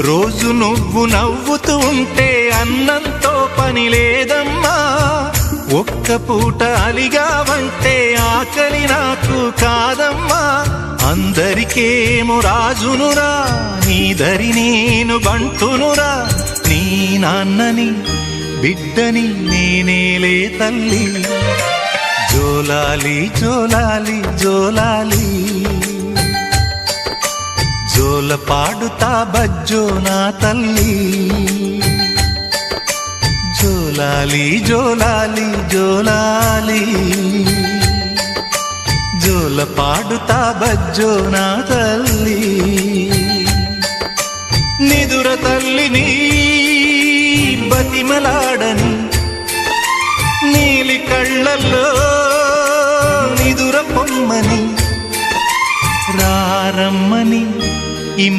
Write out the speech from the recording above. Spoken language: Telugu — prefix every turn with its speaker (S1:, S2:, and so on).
S1: రోజు నువ్వు నవ్వుతూ ఉంటే అన్నంతో పని లేదమ్మా. ఒక్క పూట అలిగావంటే ఆకలి నాకు కాదమ్మా. అందరికేమో రాజునురా నీ దరి నేను బంటునురా. నీ నాన్నని బిడ్డని నేనేలే తల్లి. జోలాలి జోలాలి జోలాలి. జోల పాడుతా బజ్జో నా తల్లి. జోలాలి జోలాలి జోలాలి. జోల పాడుతా బజ్జో నా తల్లి. నిదుర తల్లిని బతిమలాడని నీలి కళ్ళల్లో నిదుర పొమ్మని రారమ్మని y